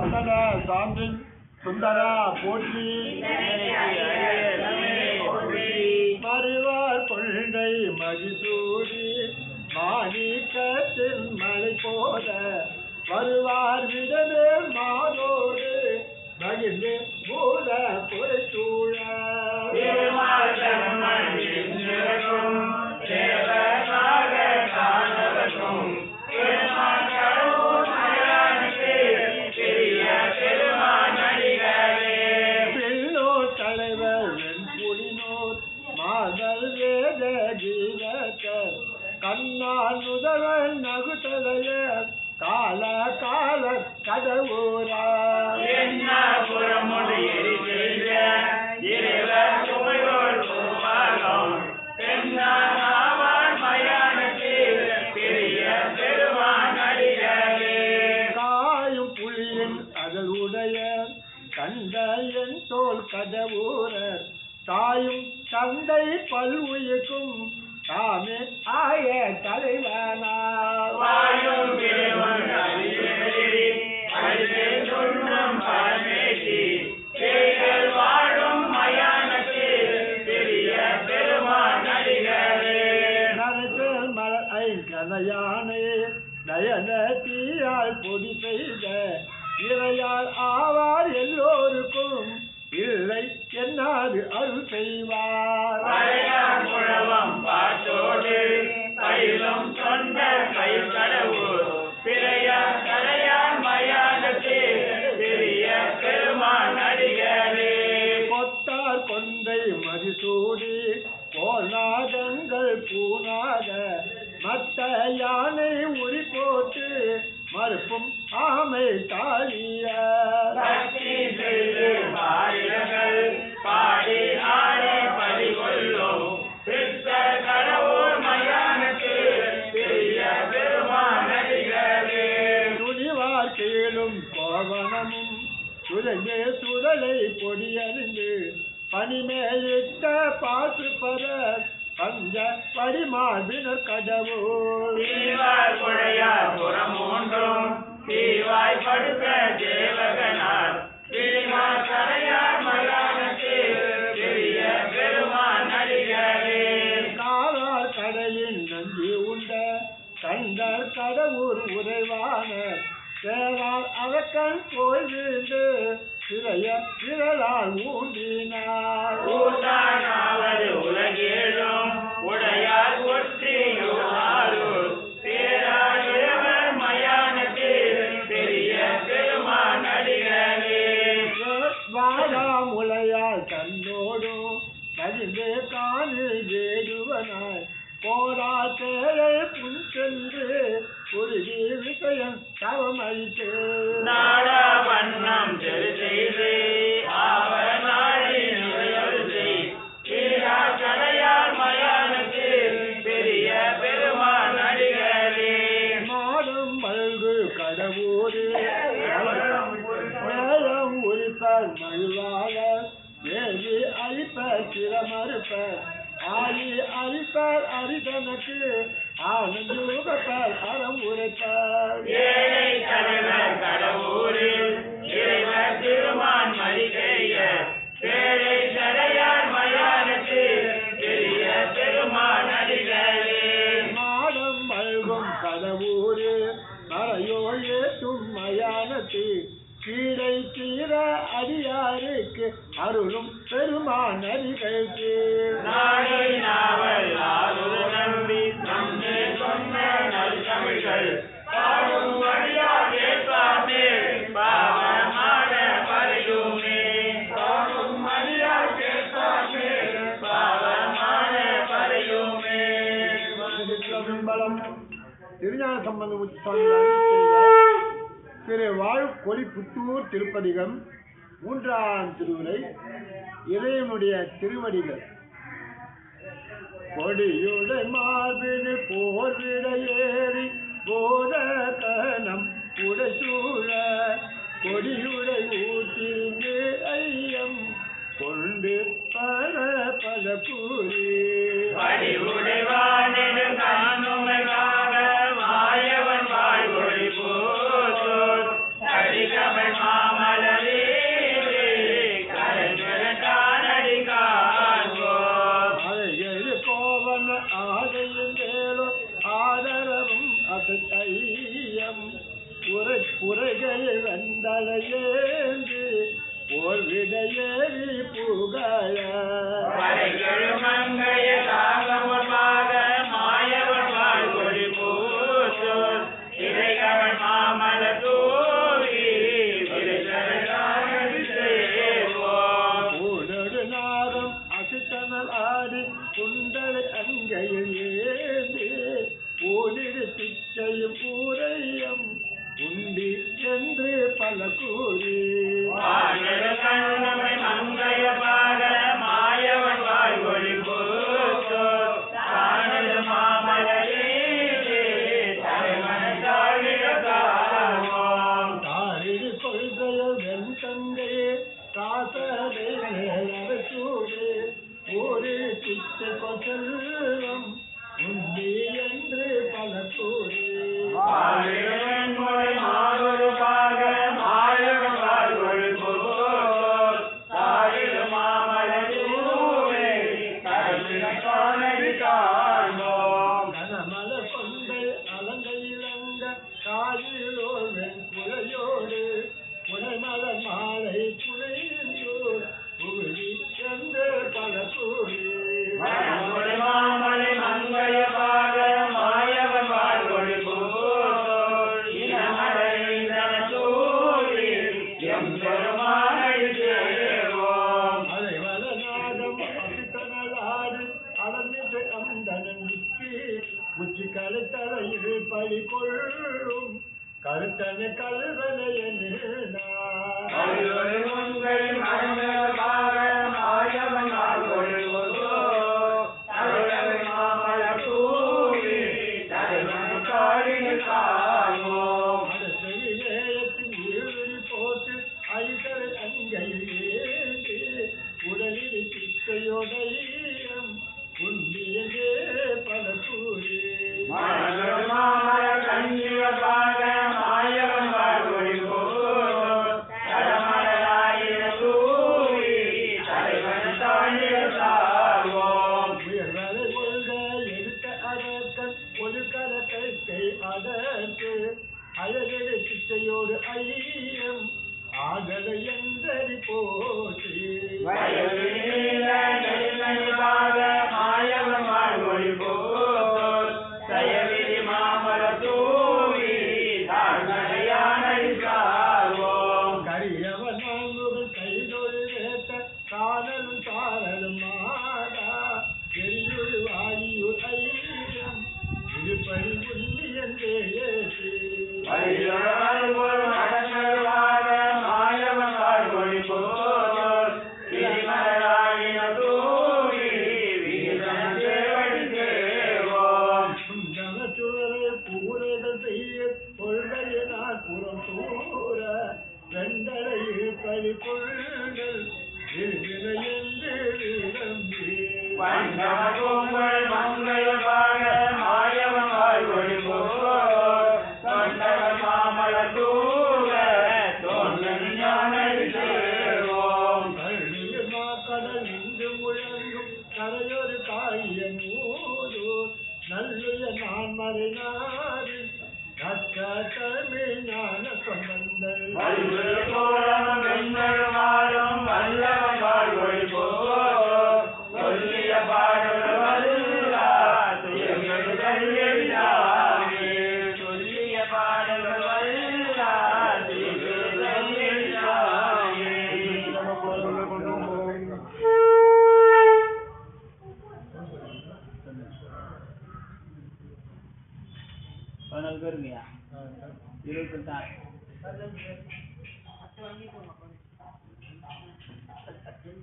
சந்தன சாந்தின் சுந்தரா போற்றி. மறுவார் கொள்கை மகிசூடி மாணிக்கத்தில் மலை போல. வருவார் விடவே மாதோடு மகிழ்ந்து மூல பொறை சூழ. கால கால கடவுரா பொடி செய்த இறையால் ஆவார் எல்லோருக்கும். இல்லை என்னாது அருள் செய்வார். கொத்தார் கொண்டை மதிசூடி போனாதங்கள் பூனாத மத்த யானை உரி போட்டு மறுப்பும் ஆமை தாழிய. பாடி ஆடி பலி கொள்ளும் பித்த கடவுள் மயானுக்கு பெரிய பெருமான் நடிகரே. துணிவார் கீழும் கோவணமும் சுரங்கே சுடலை பொடியறிந்து பனிமேலிட்ட பாசு பர பஞ்ச பரிமாழ்வினர் கடவுள். தீவாய் குழையார் புறம் மூன்றும் தீவாய் படுத்த தேவகனார். திரிமார் கரையார் மயானுக்கு பெரிய பெருமான் நடிகரே காலார் கடையின் நன்றி உண்ட கண்டர் கடவுர் உறைவான. தேவால் அவக்கண் போய் வீழ்ந்து சிறைய விரலால் ஊன்றினார். உலகேழும். ಪ್ರಾಯ திருச்சிற்றம்பலம் திருஞான சம்பந்த சுவாமி திரு வாழ் கொடி புத்தூர் திருப்பதிகம் மூன்றாம் திருவுரை இறைவனுடைய திருவடிகள். கொடியுடை மார்பினு போர்விட ஏறி போத கணம் உடைசூழ கொடியுடை ஊற்றிருந்து ஐயம் கொண்டு பல பல கூறி ஆகையும் மேலும் ஆதரவும் அசையம் உரை புரைகையை வந்தலையேந்தி ஓர் விடையேறி புகழ. Take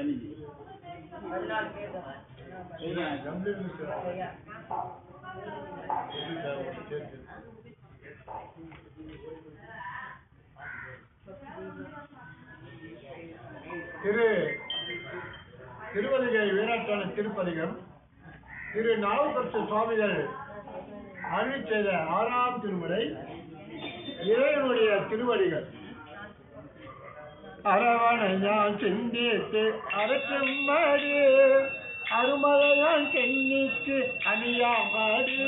பதினஞ்சு திரு திருவதிகை வீராட்டாள திருப்பதிகம். திரு நாவுக்கரசு சுவாமிகள் அருள் செய்த ஆறாம் திருமுறை இறைவனுடைய திருவடிகள். அரவணையான் சிந்தித்து அறுக்கும்படி அருமலையான் சென்னிக்கு அணியாம்பாடு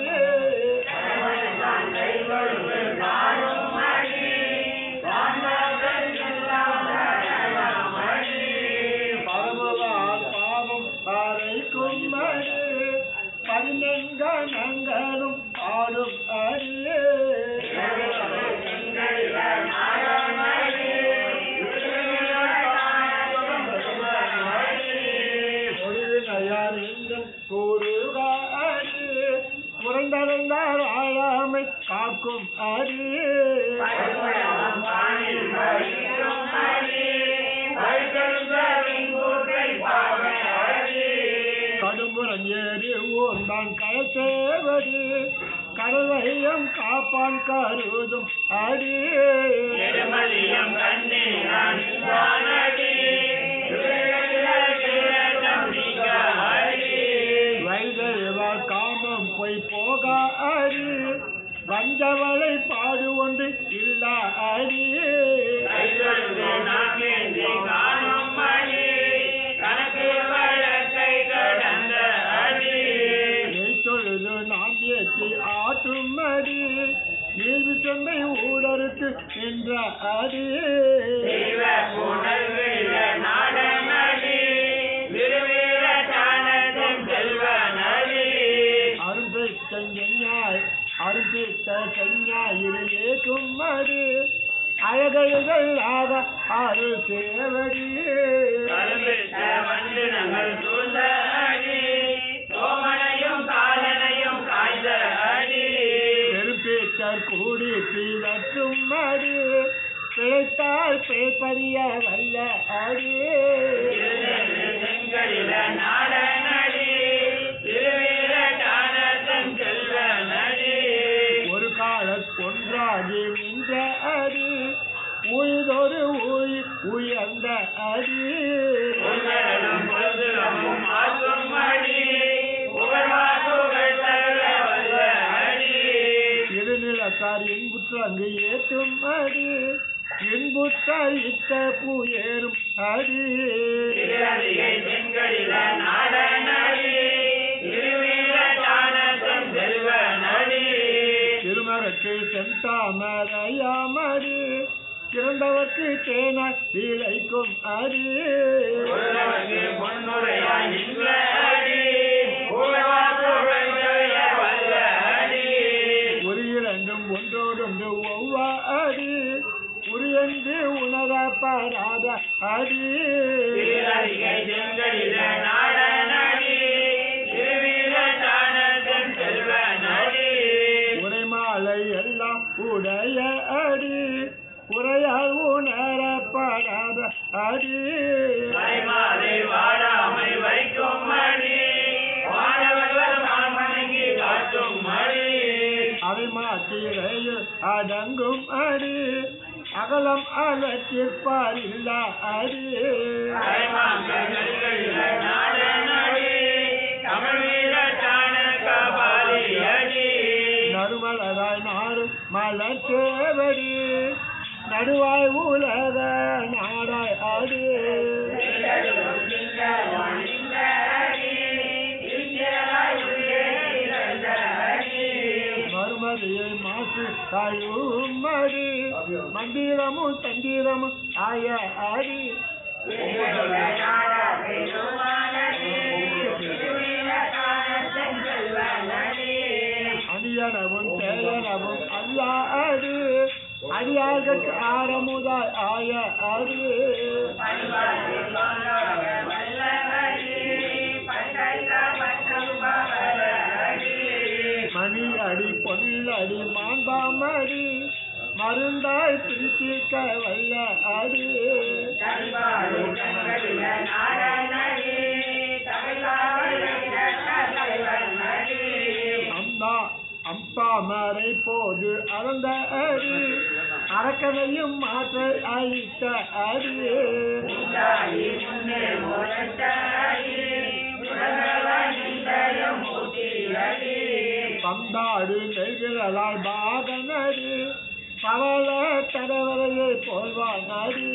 காலனையும் காய்ந்த அடி பெரும்பேச்சர் கூடி பீழற்றும் அடி பிழைத்தால் பேப்பறிய வல்ல அடி செங்கலில உயிரொரு உயி உயர்ந்த அடி. திருநிலத்தார் இன்புற்று அங்கு ஏற்றும் அடி. இன்புற்றார் இட்ட பூ ஏறும் அடி. திருஅதிகை செங்கலில சிறந்தவர்க்கு தேனாய் விளைக்கும் அடி. அடி. அடி. ஒரு இரண்டும் ஒன்றோடொன்று ஒவ்வா அடி. அடி. திருவீர தானதம் செல்வ நடி. உரைமாலை எல்லாம் உடைய அடி. உரையால் உணரப்படாத அடி வாடாமை வைக்கும் மணி வானவர் நான் வணங்கி காட்டும் மணி அவை மாத்திரையில் அடங்கும் அடி. அகலம் அலத்திற்பார் இல்ல அடி. மறைமாங்கல்களில நாடனடி தமிழ் வீர சாணக்க பாலி அடி. நறுமலராய் நாடு மலர் சேவடி. நடுவாய் உலக நாடாய் அடி மறுமதியை மாசு தாயும் அடி மந்திரமும் தந்திரமும் ஆய ஆடி. அணியனவும் தேயனவும் அல்ல அடி அடியார்கள் ஆரமுதாய் ஆய அடி மணி அடி பொல்லடி மாண்பாமடி மருந்தாய் பிரித்திருக்க வல்ல அடி. பாமரை போது அறந்த அடி அரக்கனையும் மாற்ற அழித்த அடி. பந்தாடு நெய்கிறலால் பாகனடி பவள தடவரையை போல்வான் அடி.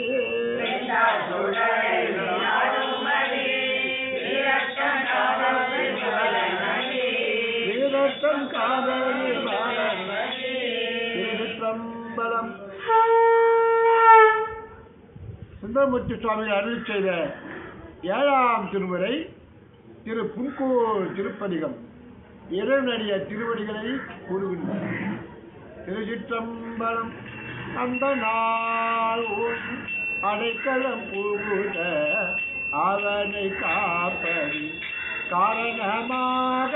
வீரத்தம் சுந்தரமூர்த்தி சுவாமிகள் அருள் செய்த ஏழாம் திருமுறை திரு புன்கூர் திருப்பதிகம். இறைவனுடைய திருவடிகளை கூறுகின்றன திருச்சிற்றம்பலம் அந்த நாள் அடைக்கலம் புகுத அவனை காப்பது காரணமாக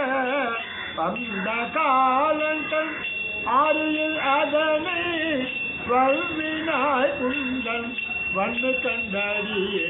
வந்த காலங்கள் ஆறியில் அதனை வல்வினாய் குந்தன். வந்து தந்தாடியே.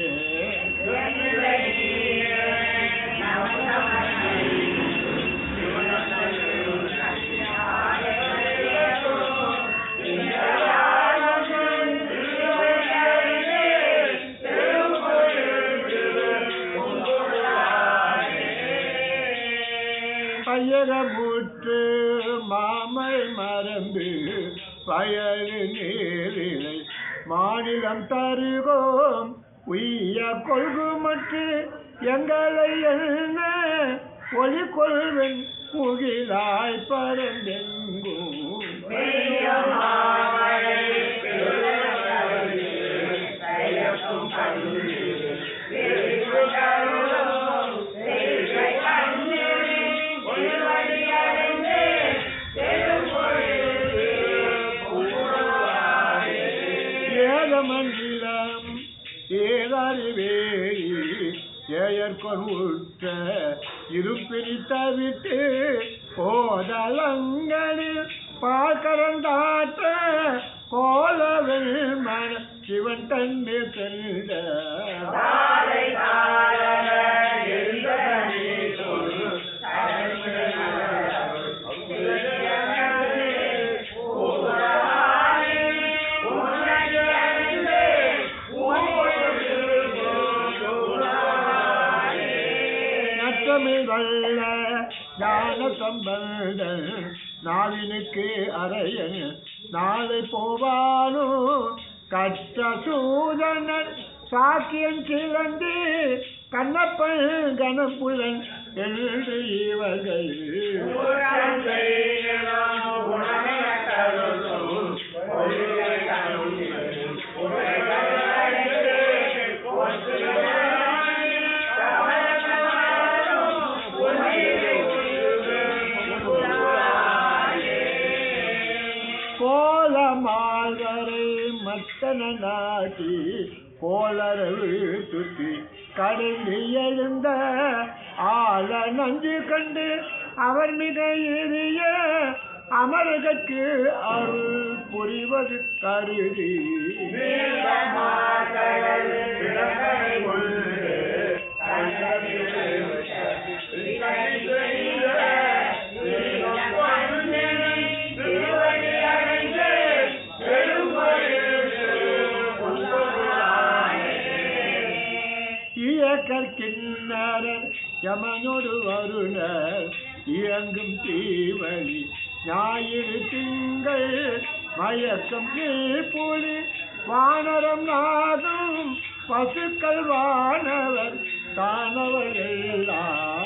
அயரமுற்று மாமை மறந்து பயறு நேரிலை மாநிலம் தருகோம் உய்ய கொள்குமற்று எங்களை என்ன ஒளி கொள்வன். முகிலாய் பரந்தெங்கும். ஏயற்கொன் இருப்பிரி தவிட்டு போதலங்களில் பார்க்கரந்தாற்ற கோலவில் மன சிவன் தண்ணி நாளினுக்கு நாளை போவானோ கற்ற சூதனன் சாக்கியன் கிழந்து கண்ணப்பன் கணப்புலன் என்று இவர்கள் கடந்து எழுந்த ஆள நஞ்சு கண்டு அவர் மிக எரிய அமரகற்கு அருள் புரிவது கருதி. இயக்கற்கிண்ணரர் யமனொடு வருண இயங்கும் தீவழி ஞாயிறு திங்கள் மயக்கம் புலி வானரம் நாதும் பசுக்கள் வானவர் தானவர் எல்லாம்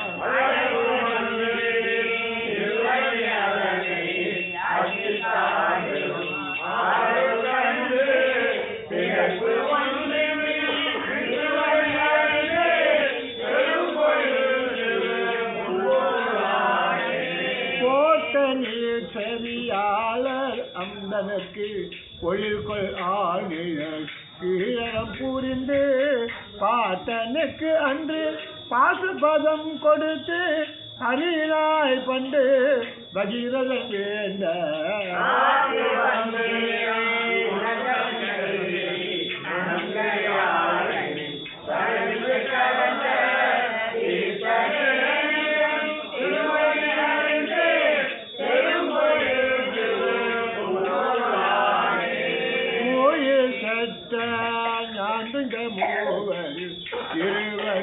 போட்ட அந்தனுக்கு ஒளிர்கொள் ஆணியர் கீழம் புரிந்து பாட்டனுக்கு அன்று பாசுபதம் கொடுத்து அரியலாய் பண்டு பகீரதன் வேண்ட.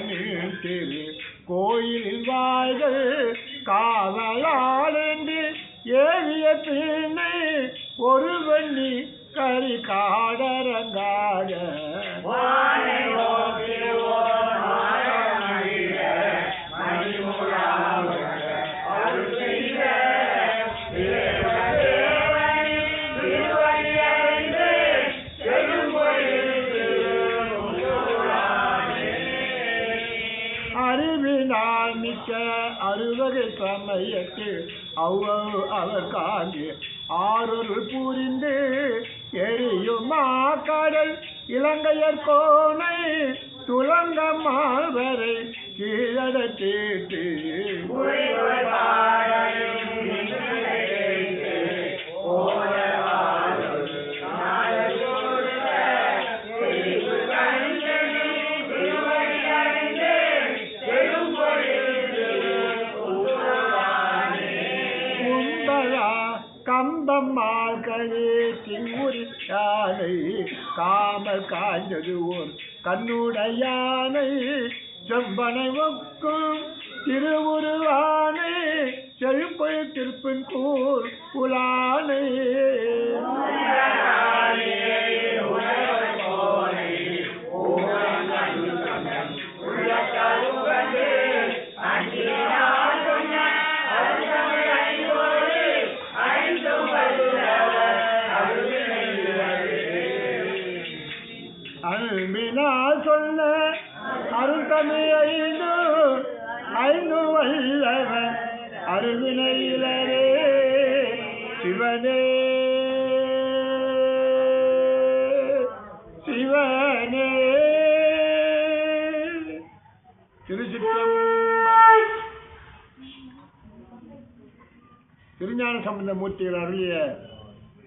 இருவனின் திரு கோயிலில் வாழ்கள் காவலாளென்று ஏவிய பின்னை ஒரு வண்ணி கறி காடரங்காட அவ்வளவு அவர் காண்பு ஆறொரு புரிந்து எரியுமா கடல் இலங்கையர் கோனை துலங்க மால்வரை கீழட காய்ந்தது ஓர் கண்ணுடையானை செம்பனை ஒக்கும் திருவுரு திருஞான அருளிய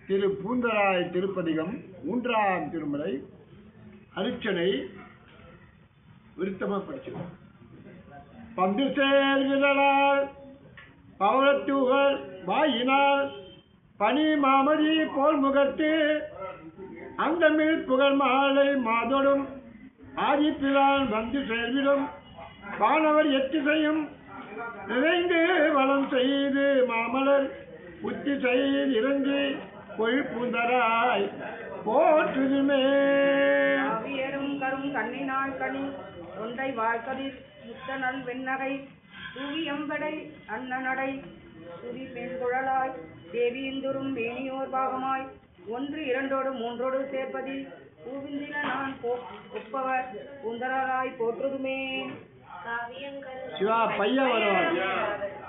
திரு பூந்தராய் திருப்பதிகம் மூன்றாம் திருமுறை அரிச்சனை விருத்தமாக படிச்சுக்கோ பந்து சேர்விதழால் பவளத்துகள் வாயினால் பனி மாமதி போல் முகத்து அந்தமிழ் புகழ் மாலை மாதோடும் ஆதிப்பிரான் வந்து சேர்விடும். வானவர் எத்திசையும் நிறைந்து வளம் செய்து மாமலர் புத்தி செய்து இறங்கி கொள் பூந்தராய் போற்றுதுமே அவியரும் கரும் கண்ணினாள் கனி தொண்டை வாய்க்கதிர் முத்தனல் வெண்ணகை தூவி எம்படை அன்னநடை துதி பெண்குழலாய் தேவியந்துரும் மேனியோர் பாகமாய் ஒன்று இரண்டோடு மூன்றோடு சேர்ப்பதில் பூவிந்தில நான் போ ஒப்பவர் உந்தராய் போற்றுதுமே. சிவா பைய வருவார்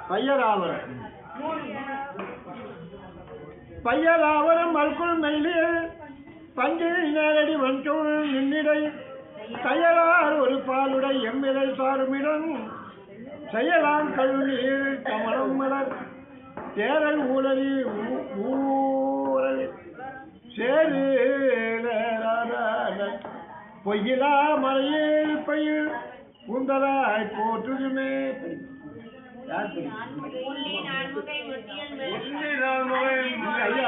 பையராவரம் பையலாவரம் மல்குள் மெல்லிய பஞ்சு நேரடி வன்சோள் நின்னிடை. தையலார் ஒரு பாலுடை எம்மிதழ் சாருமிடம். செயலாம் கழுநீர் கமலம் மலர். தேரல் ஊழலி ஊரல் சேரு பொய்யிலா மலையில் பயிர் உந்தலாய் போற்றுதுமே. நான்முகை ஒட்டியன் ஐயா.